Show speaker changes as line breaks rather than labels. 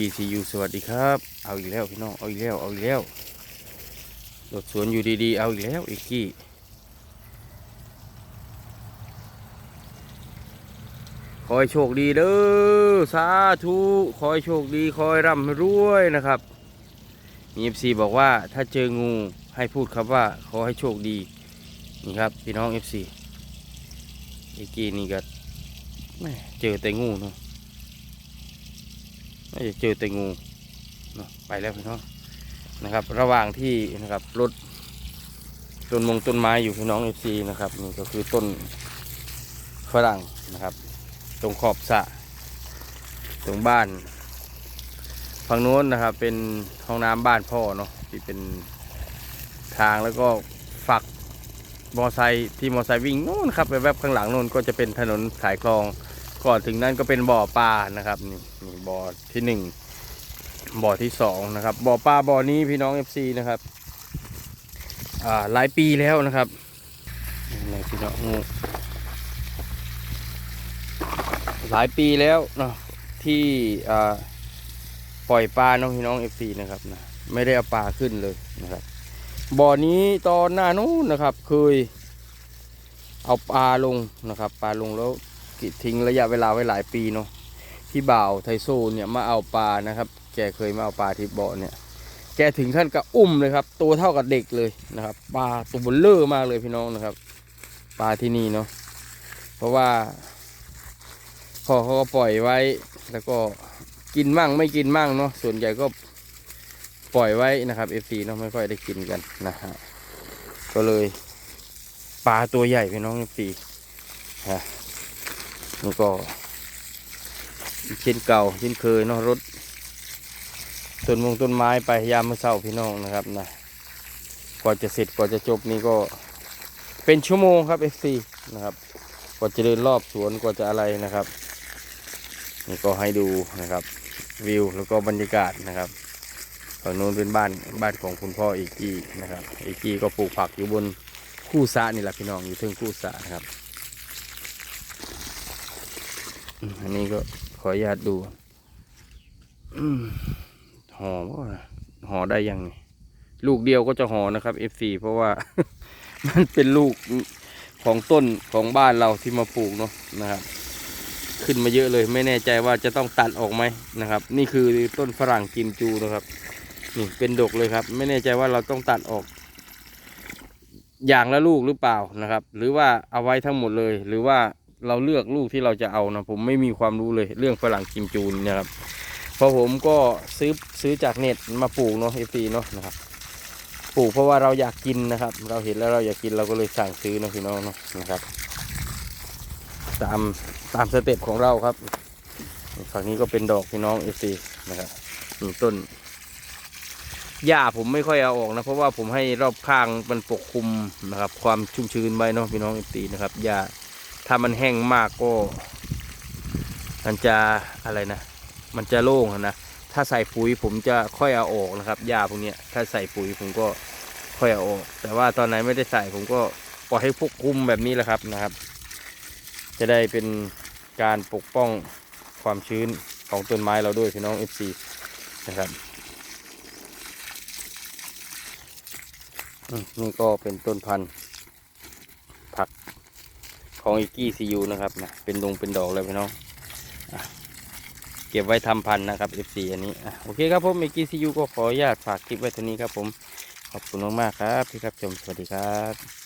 กีซียูสวัสดีครับ เอาอีกแล้วพี่น้อง เอาอีกแล้ว เอาอีกแล้วรถสวนอยู่ดีๆ เอาอีกแล้วอีกกี้ขอให้โชคดีเด้อ สาธุขอให้โชคดีขอให้ร่ำรวยนะครับมีเอฟซีบอกว่าถ้าเจองูให้พูดครับว่าขอให้โชคดี นี่ครับ พี่น้องเอฟซีอีกกี้นี่ก็เจอแต่งูเนาะ น่าจะเจอแต่งูไปแล้วพี่น้องนะครับ ระหว่างที่นะครับรถต้นมงต้นไม้อยู่พี่น้องเอฟซีนะครับนี่ก็คือต้นฝรั่งนะครับ ตรงขอบสะตรงบ้านฝั่งโน้นนะครับ เป็นห้องน้ำบ้านพ่อเนาะที่เป็นทางแล้วก็ฝักมอไซค์ที่มอไซค์วิ่งโน่นครับแวบๆข้างหลังโน่นก็จะเป็นถนนสายคลอง ก่อนถึงนั้นก็เป็นบ่อปลานะครับนี่นี่บ่อที่หนึ่งบ่อที่สองนะครับบ่อปลาบ่อนี้พี่น้อง FC นะครับอ่าหลายปีแล้วนะครับนี่พี่น้องหลายปีแล้วเนาะที่อ่าปล่อยปลาน้องพี่น้อง FC นะครับนะไม่ได้เอาปลาขึ้นเลยนะครับบ่อนี้ตอนหน้านู้นนะครับเคยเอาปลาลงนะครับ ปลาลงแล้ว กิทิ้งระยะเวลาไว้หลายปีเนาะที่บ่าวไทโซเนี่ยมาเอาปลานะครับ แกเคยมาเอาปลาที่บ่อเนี่ย แกถึงท่านกับอุ้มเลยครับ ตัวเท่ากับเด็กเลยนะครับ ปลาตัวบลเลอร์มากเลยพี่น้องนะครับ ปลาที่นี่เนาะ เพราะว่าพ่อเขาก็ปล่อยไว้ แล้วก็กินมั่งไม่กินมั่งเนาะ ส่วนใหญ่ก็ปล่อยไว้นะครับเอฟซีเนาะไม่ค่อยได้กินกันนะฮะ ก็เลยปลาตัวใหญ่พี่น้องเอฟซี แล้วก็เช่นเก่าเช่นเคยเนาะรถต้นมงต้นไม้ไปยามเมื่อเช้าพี่น้องนะครับนะกว่าจะเสร็จกว่าจะจบนี่ก็เป็นชั่วโมงครับเอฟซีนะครับกว่าจะเดินรอบสวนกว่าจะอะไรนะครับนี่ก็ให้ดูนะครับ วิวแล้วก็บรรยากาศนะครับฝั่งโน้นเป็นบ้านบ้านของคุณพ่อเอกกี้นะครับเอกกี้ก็ปลูกผักอยู่บนคู่สะนี่แหละพี่น้องอยู่เทึงคู่สะนะครับ อันนี้ก็ขออนุญาตดูห่อว่าห่อได้ยังไงลูกเดียวก็จะห่อนะครับ F4 เพราะว่า มันเป็นลูกของต้นของบ้านเราที่มาปลูกเนาะนะครับ ขึ้นมาเยอะเลยไม่แน่ใจว่าจะต้องตัดออกไหมนะครับ นี่คือต้นฝรั่งกิมจูนะครับ นี่เป็นดกเลยครับ ไม่แน่ใจว่าเราต้องตัดออก อย่างละลูกหรือเปล่านะครับ หรือว่าเอาไว้ทั้งหมดเลย หรือว่า เราเลือกลูกที่เราจะเอานะผมไม่มีความรู้เลยเรื่องฝรั่งกิมจูนนะครับพราะผมก็ซื้อซื้อจากเน็ตมาปลูกเนาะเอฟีเนาะนะครับปลูกเพราะว่าเราอยากกินนะครับ เราเห็นแล้วเราอยากกินเราก็เลยสั่งซื้อเนาะพี่น้องเนาะนะครับ ตามตามสเต็ปของเราครับฝั่งนี้ก็เป็นดอกพี่น้องเอฟีนะครับนี่ต้นหญ้าผมไม่ค่อยเอาออกนะ เพราะว่าผมให้รอบข้างมันปกคลุมนะครับ ความชุ่มชื้นไว้เนาะพี่น้องเอฟตีนะครับหญ้า ถ้ามันแห้งมากก็ มันจะอะไรนะ มันจะโล่งนะ ถ้าใส่ปุ๋ยผมจะค่อยเอาออกนะครับหญ้าพวกนี้ถ้าใส่ปุ๋ยผมก็ค่อยเอาออก แต่ว่าตอนไหนไม่ได้ใส่ผมก็ปล่อยให้พวกคุมแบบนี้แหละครับนะครับ จะได้เป็นการปกป้องความชื้นของต้นไม้เราด้วยพี่น้อง FC นะครับนี่ก็เป็นต้นพันธุ์ ของอีกี้ซียูนะครับนะเป็นดงเป็นดอกเลยพี่น้องเก็บไว้ทำพันนะครับ F4 อันนี้โอเคครับผมอีกี้ซียูก็ขออนุญาตฝากคลิปไว้เท่านี้ครับผม ขอบคุณมากๆครับที่รับชมสวัสดีครับ